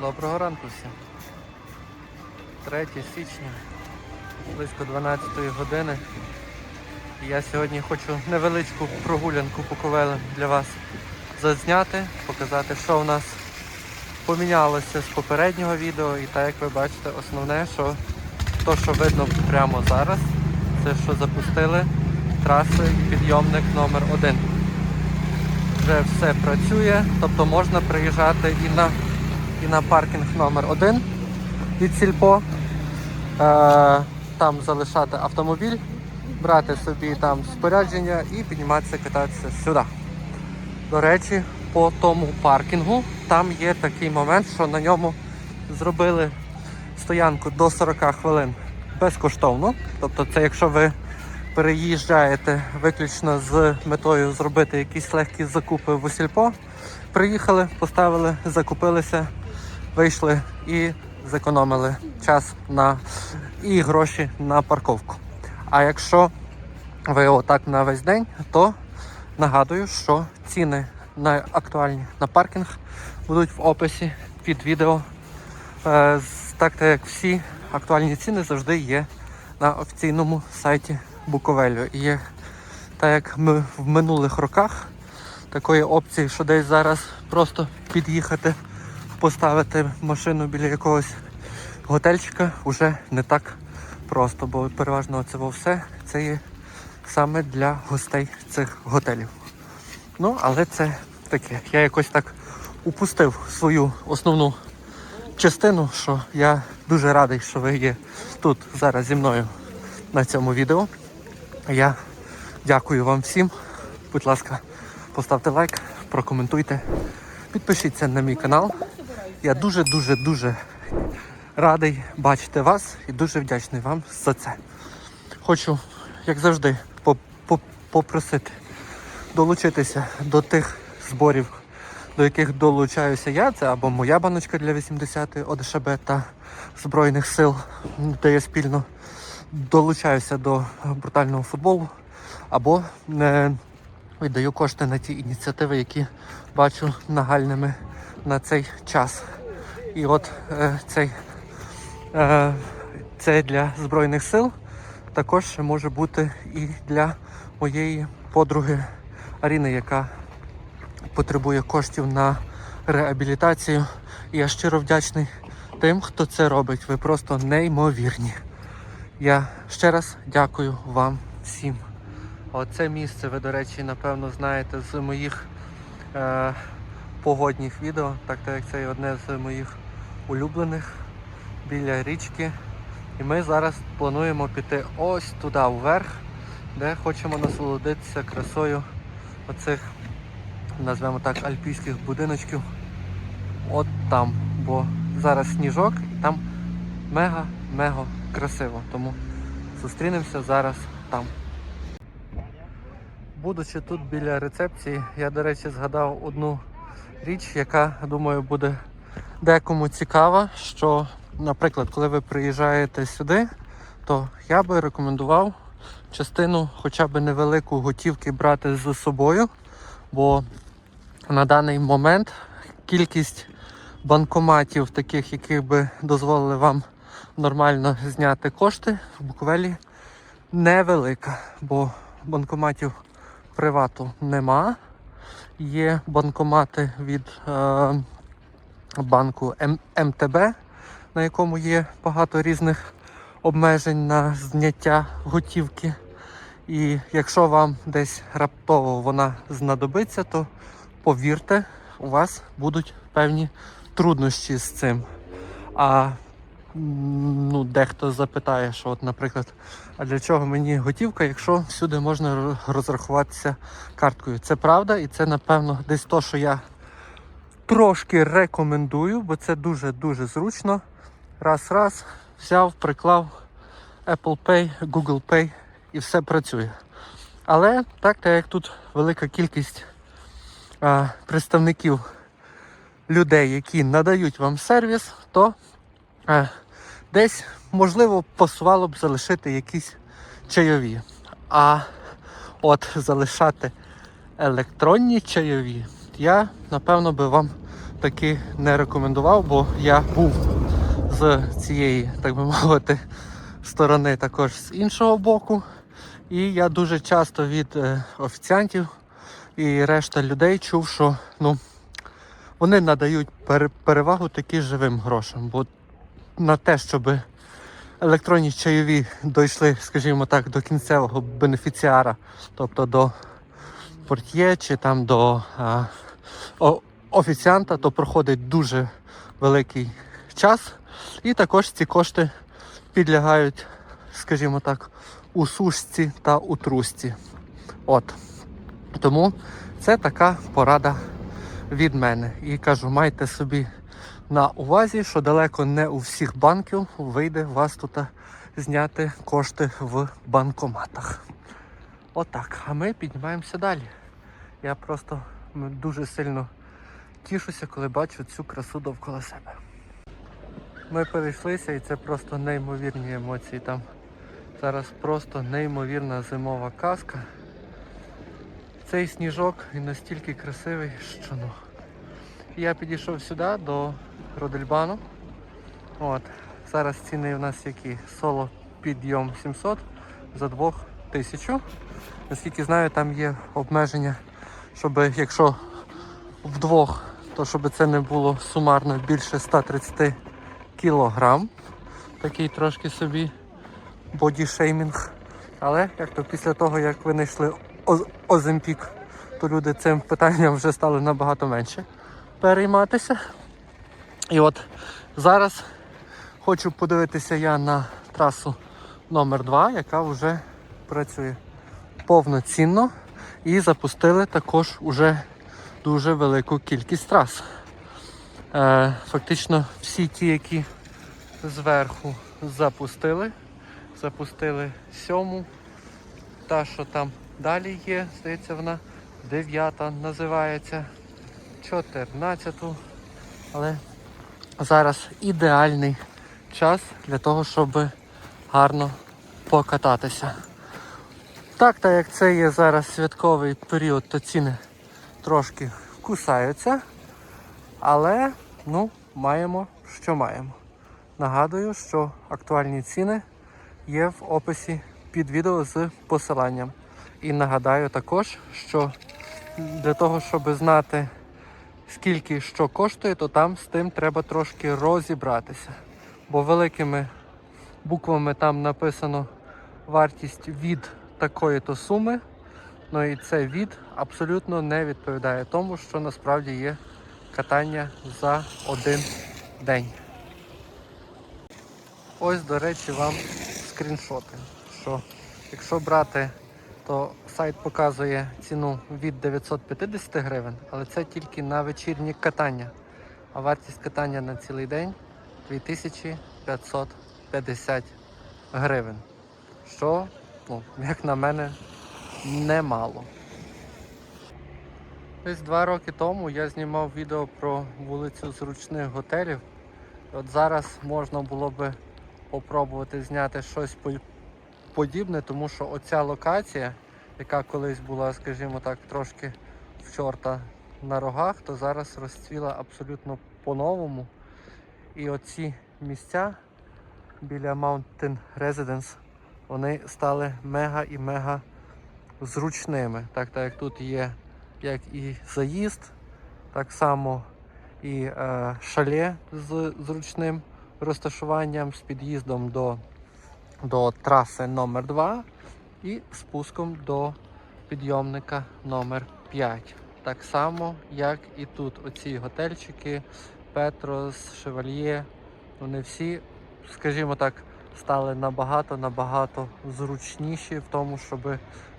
Доброго ранку всім. 3 січня, близько 12 години. Я сьогодні хочу невеличку прогулянку по ковелам для вас зазняти, показати, що в нас помінялося з попереднього відео. І так як ви бачите, основне, що то, що видно прямо зараз, це що запустили траси підйомник номер 1 вже все працює, тобто можна приїжджати і на, і на паркінг номер 1 від Сільпо, е, там залишати автомобіль, брати собі там спорядження і підніматися кататися сюди. До речі, по тому паркінгу там є такий момент, що на ньому зробили стоянку до 40 хвилин безкоштовно. Тобто, це якщо ви переїжджаєте виключно з метою зробити якісь легкі закупи в Сільпо, приїхали, поставили, закупилися, вийшли і зекономили час на і гроші на парковку. А якщо ви отак на весь день, то нагадую, що ціни на актуальні на паркінг будуть в описі під відео. Е, з- Так як всі актуальні ціни завжди є на офіційному сайті Буковелю. І так як ми в минулих роках такої опції, що десь зараз просто під'їхати, поставити машину біля якогось готельчика вже не так просто, бо переважно це все це є саме для гостей цих готелів. Ну, але це таке. Я якось так упустив свою основну частину, що я дуже радий, що ви є тут зараз зі мною на цьому відео. Я дякую вам всім. Будь ласка, поставте лайк, прокоментуйте, підпишіться на мій канал. Я дуже-дуже дуже радий бачити вас і дуже вдячний вам за це. Хочу, як завжди, по- по- попросити долучитися до тих зборів, до яких долучаюся я. Це або моя баночка для 80-ї ОДШБ та Збройних сил, де я спільно долучаюся до брутального футболу, або е, віддаю кошти на ті ініціативи, які бачу нагальними на цей час. І от е, цей, е, це для Збройних сил також може бути і для моєї подруги Аріни, яка потребує коштів на реабілітацію. І я щиро вдячний тим, хто це робить. Ви просто неймовірні. Я ще раз дякую вам всім. Оце місце ви, до речі, напевно, знаєте з моїх е, погодних відео, так як це одне з моїх улюблених біля річки. І ми зараз плануємо піти ось туди вверх, де хочемо насолодитися красою оцих, назвемо так, альпійських будиночків. От там. Бо зараз сніжок і там мега-мега красиво. Тому зустрінемося зараз там. Будучи тут біля рецепції, я, до речі, згадав одну річ, яка, думаю, буде декому цікава, що, наприклад, коли ви приїжджаєте сюди, то я би рекомендував частину хоча б невелику готівки брати з собою, бо на даний момент кількість банкоматів, таких, які би дозволили вам нормально зняти кошти в Буковелі, невелика, бо банкоматів привату нема. Є банкомати від е, банку М- МТБ, на якому є багато різних обмежень на зняття готівки. І якщо вам десь раптово вона знадобиться, то повірте, у вас будуть певні труднощі з цим. А ну, дехто запитає, що, от, наприклад, а для чого мені готівка, якщо всюди можна розрахуватися карткою? Це правда, і це, напевно, десь то, що я трошки рекомендую, бо це дуже-дуже зручно. Раз, раз, взяв, приклав Apple Pay, Google Pay і все працює. Але так, так як тут велика кількість а, представників людей, які надають вам сервіс, то десь можливо пасувало б залишити якісь чайові. А от залишати електронні чайові, я напевно би вам таки не рекомендував, бо я був з цієї, так би мовити, сторони, також з іншого боку. І я дуже часто від е, офіціантів і решта людей чув, що ну, вони надають пере- перевагу таки живим грошам. Бо на те, щоб електронні чайові дійшли, скажімо так, до кінцевого бенефіціара, тобто до портьє чи там до а, о- офіціанта, то проходить дуже великий час. І також ці кошти підлягають, скажімо так, у сушці та у трусці. От. Тому це така порада від мене. І кажу, майте собі на увазі, що далеко не у всіх банків вийде вас тут зняти кошти в банкоматах. Отак. А ми піднімаємося далі. Я просто дуже сильно тішуся, коли бачу цю красу довкола себе. Ми перейшлися і це просто неймовірні емоції там. Зараз просто неймовірна зимова казка. Цей сніжок він настільки красивий, що ну. Я підійшов сюди до Родельбану. От. Зараз ціни у нас які? Соло підйом 700 за двох тисячу. Наскільки знаю, там є обмеження, щоб якщо вдвох, то щоб це не було сумарно більше 130 кілограм. Такий трошки собі бодішеймінг. Але як то після того, як ви знайшли Оз- Оземпік, то люди цим питанням вже стали набагато менше перейматися. І от зараз хочу подивитися я на трасу номер 2 яка вже працює повноцінно. І запустили також уже дуже велику кількість трас. Е, фактично всі ті, які зверху запустили. Запустили сьому. Та, що там далі є, здається, вона дев'ята називається. 14. Але зараз ідеальний час для того, щоб гарно покататися. Так, так як це є зараз святковий період, то ціни трошки кусаються. Але ну, маємо, що маємо. Нагадую, що актуальні ціни є в описі під відео з посиланням. І нагадаю також, що для того, щоб знати, скільки що коштує, то там з тим треба трошки розібратися. Бо великими буквами там написано вартість від такої-то суми. Ну і це від абсолютно не відповідає тому, що насправді є катання за один день. Ось, до речі, вам скріншоти. Що якщо брати, то сайт показує ціну від 950 гривень, але це тільки на вечірнє катання. А вартість катання на цілий день 2550 гривень. Що, ну, як на мене, немало. Десь два роки тому я знімав відео про вулицю зручних готелів. От зараз можна було би попробувати зняти щось подібне, тому що оця локація, яка колись була, скажімо так, трошки в чорта на рогах, то зараз розцвіла абсолютно по-новому. І оці місця біля Mountain Residence, вони стали мега і мега зручними. Так, так як тут є як і заїзд, так само і е, шале з зручним розташуванням, з під'їздом до, до траси номер 2 і спуском до підйомника номер 5. Так само, як і тут. Оці готельчики, Петрос, Шевальє, вони всі, скажімо так, стали набагато-набагато зручніші в тому, щоб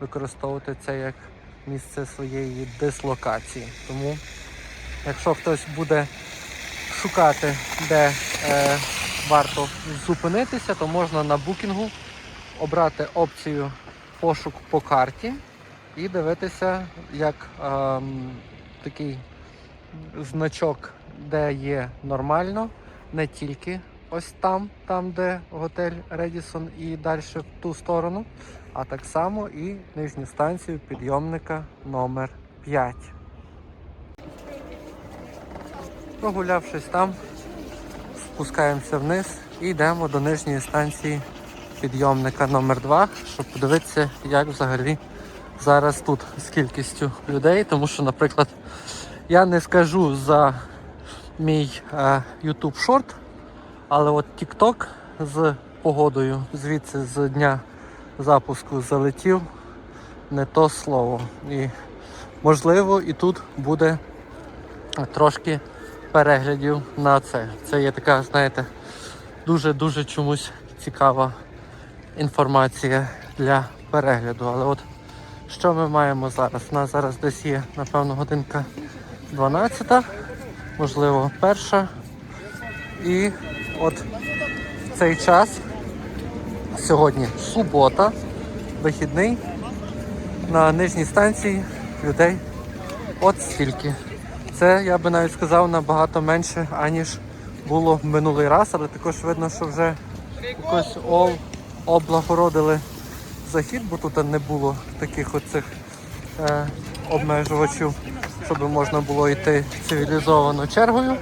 використовувати це як місце своєї дислокації. Тому, якщо хтось буде шукати, де е, варто зупинитися, то можна на букінгу обрати опцію пошук по карті і дивитися, як ем, такий значок, де є нормально, не тільки ось там, там де готель Редісон і далі в ту сторону, а так само і нижню станцію підйомника номер 5. Прогулявшись там, спускаємося вниз і йдемо до нижньої станції підйомника номер 2 щоб подивитися, як взагалі зараз тут з кількістю людей. Тому що, наприклад, я не скажу за мій е, YouTube Short, але от TikTok з погодою звідси з дня запуску залетів не то слово. І можливо і тут буде трошки переглядів на це. Це є така, знаєте, дуже-дуже чомусь цікава інформація для перегляду. Але от що ми маємо зараз? У нас зараз десь є, напевно, годинка 12, можливо, перша. І от в цей час сьогодні субота, вихідний. На нижній станції людей от стільки. Це я би навіть сказав набагато менше, аніж було минулий раз, але також видно, що вже якось облагородили захід, бо тут не було таких оцих е, обмежувачів, щоб можна було йти цивілізовано чергою.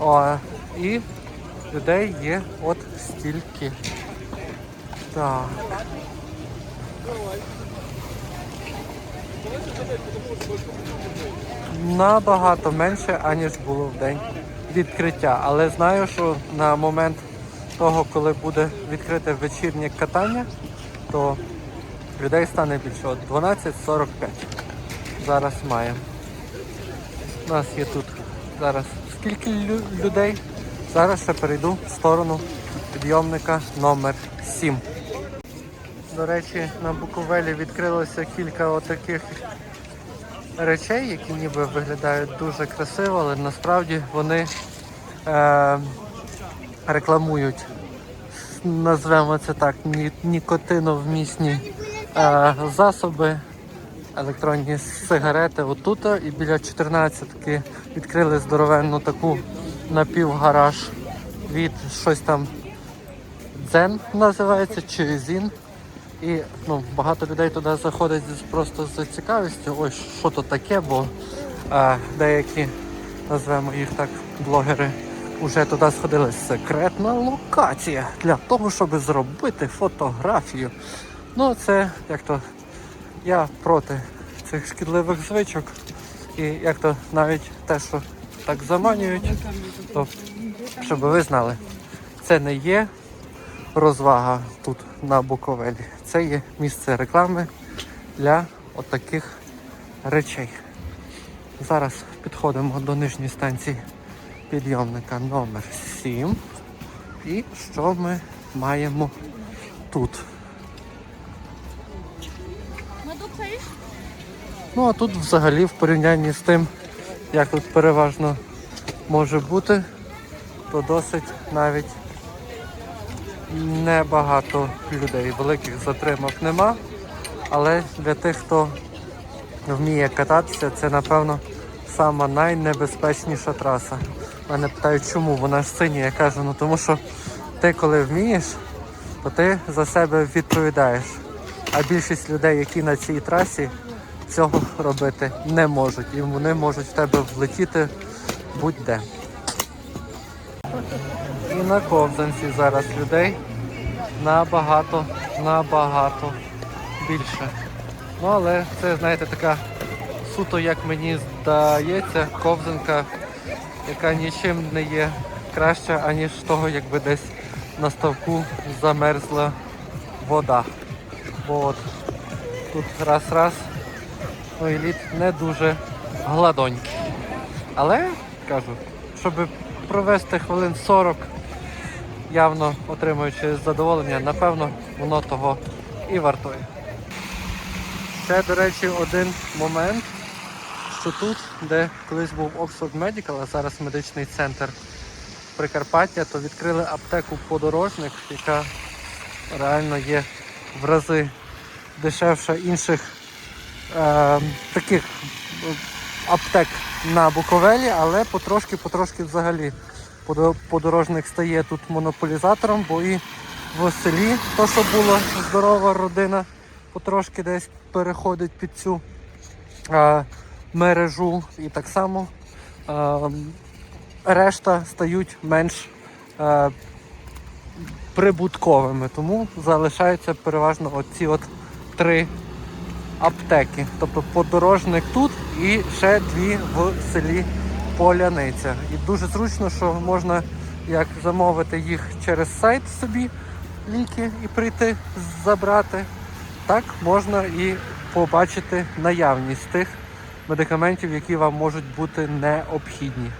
О, і людей є от стільки. Так. Набагато менше, аніж було в день відкриття. Але знаю, що на момент того, коли буде відкрите вечірнє катання, то людей стане більше. От 12.45 зараз маємо. У нас є тут зараз скільки лю- людей. Зараз ще перейду в сторону підйомника номер 7. До речі, на Буковелі відкрилося кілька отаких речей, які ніби виглядають дуже красиво, але насправді вони е, рекламують, назвемо це так, ні, нікотиновмісні е, засоби, електронні сигарети. Отут і біля 14-ки відкрили здоровенну таку напівгараж від щось там Дзен називається, чи Зін. І ну, багато людей туди заходить просто з цікавістю, ось що то таке, бо е, деякі, назвемо їх так, блогери, вже туди сходили. Секретна локація для того, щоб зробити фотографію. Ну, це як то я проти цих шкідливих звичок. І як то навіть те, що так заманюють, то щоб ви знали, це не є розвага тут на Буковелі. Це є місце реклами для отаких речей. Зараз підходимо до нижньої станції підйомника номер 7. І що ми маємо тут? Ну а тут взагалі в порівнянні з тим, як тут переважно може бути, то досить навіть небагато людей. Великих затримок нема. Але для тих, хто вміє кататися, це напевно сама найнебезпечніша траса. Мене питають, чому вона ж синя. Я кажу, ну тому що ти коли вмієш, то ти за себе відповідаєш. А більшість людей, які на цій трасі, цього робити не можуть. І вони можуть в тебе влетіти будь-де. І на ковзанці зараз людей набагато, набагато більше. Ну але це, знаєте, така суто, як мені здається, ковзанка, яка нічим не є краща, аніж того, якби десь на ставку замерзла вода. Бо от тут раз-раз, ну і лід не дуже гладонький. Але кажу, щоб провести хвилин 40, явно отримуючи задоволення, напевно, воно того і вартує. Ще, до речі, один момент, що тут, де колись був Oxford Medical, а зараз медичний центр Прикарпаття, то відкрили аптеку подорожник, яка реально є в рази дешевша інших е, таких е, аптек на Буковелі, але потрошки-потрошки взагалі подорожник стає тут монополізатором, бо і в селі то, що була здорова родина, потрошки десь переходить під цю е, мережу. І так само е, решта стають менш е, прибутковими. Тому залишаються переважно оці от три аптеки. Тобто подорожник тут і ще дві в селі Поляниця. І дуже зручно, що можна як замовити їх через сайт собі ліки і прийти забрати. Так можна і побачити наявність тих медикаментів, які вам можуть бути необхідні.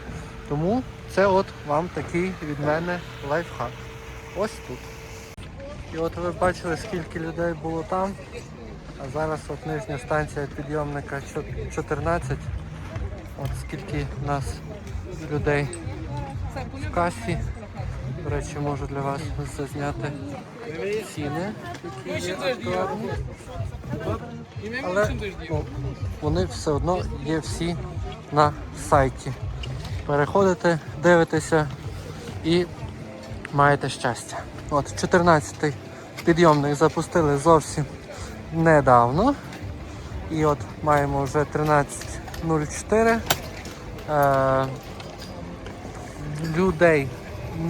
Тому це от вам такий від мене лайфхак. Ось тут. І от ви бачили, скільки людей було там. А зараз от нижня станція підйомника 14. От скільки нас людей в касі. До речі, можу для вас зазняти ціни. Але ну, вони все одно є всі на сайті. Переходите, дивитеся і маєте щастя. От 14-й підйомник запустили зовсім недавно. І от маємо вже 13. 0,4. Е, людей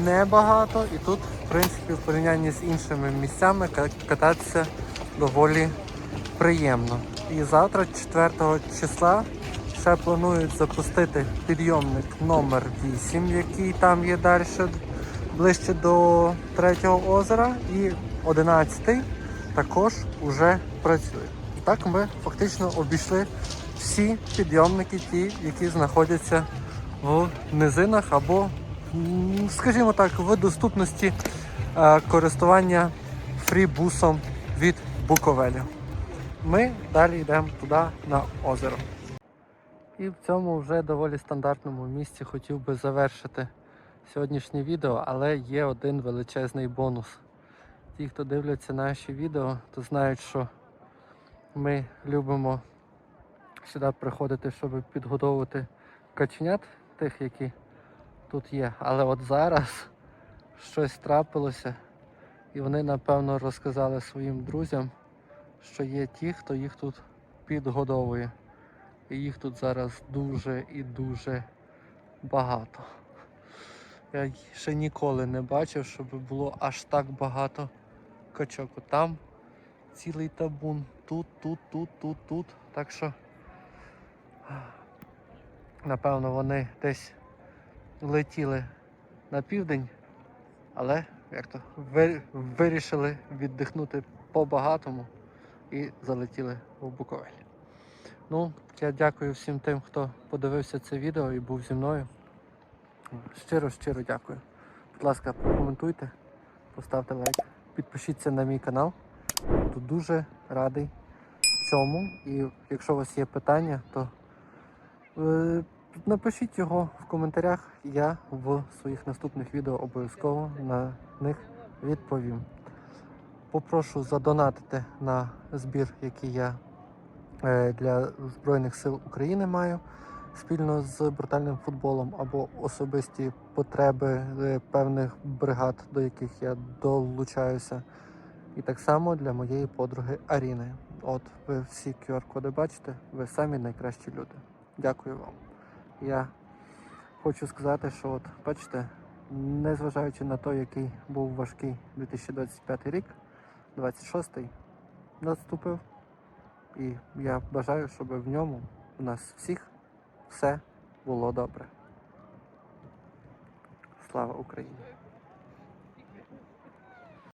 небагато і тут, в принципі, в порівнянні з іншими місцями кататися доволі приємно. І завтра, 4 числа, ще планують запустити підйомник номер 8 який там є далі, ближче до третього озера, і 11 також уже працює. І так ми фактично обійшли всі підйомники, ті, які знаходяться в низинах або, скажімо так, в доступності е, користування фрібусом від Буковелю. Ми далі йдемо туди на озеро. І в цьому вже доволі стандартному місці хотів би завершити сьогоднішнє відео, але є один величезний бонус. Ті, хто дивляться наші відео, то знають, що ми любимо сюди приходити, щоб підгодовувати каченят, тих, які тут є. Але от зараз щось трапилося, і вони, напевно, розказали своїм друзям, що є ті, хто їх тут підгодовує. І їх тут зараз дуже і дуже багато. Я ще ніколи не бачив, щоб було аж так багато качок. Там цілий табун. Тут, тут, тут, тут, тут. Так що, напевно, вони десь летіли на південь, але як то вирішили віддихнути по-багатому і залетіли в Буковель. Ну, я дякую всім тим, хто подивився це відео і був зі мною. Щиро, щиро дякую. Будь ласка, прокоментуйте, поставте лайк, підпишіться на мій канал. Буду дуже радий цьому. І якщо у вас є питання, то напишіть його в коментарях. Я в своїх наступних відео обов'язково на них відповім. Попрошу задонатити на збір, який я е, для Збройних сил України маю спільно з брутальним футболом або особисті потреби е, певних бригад, до яких я долучаюся. І так само для моєї подруги Аріни. От ви всі QR-коди бачите, ви самі найкращі люди. Дякую вам. Я хочу сказати, що от бачите, незважаючи на те, який був важкий 2025 рік, 26-й наступив. І я бажаю, щоб в ньому у нас всіх все було добре. Слава Україні!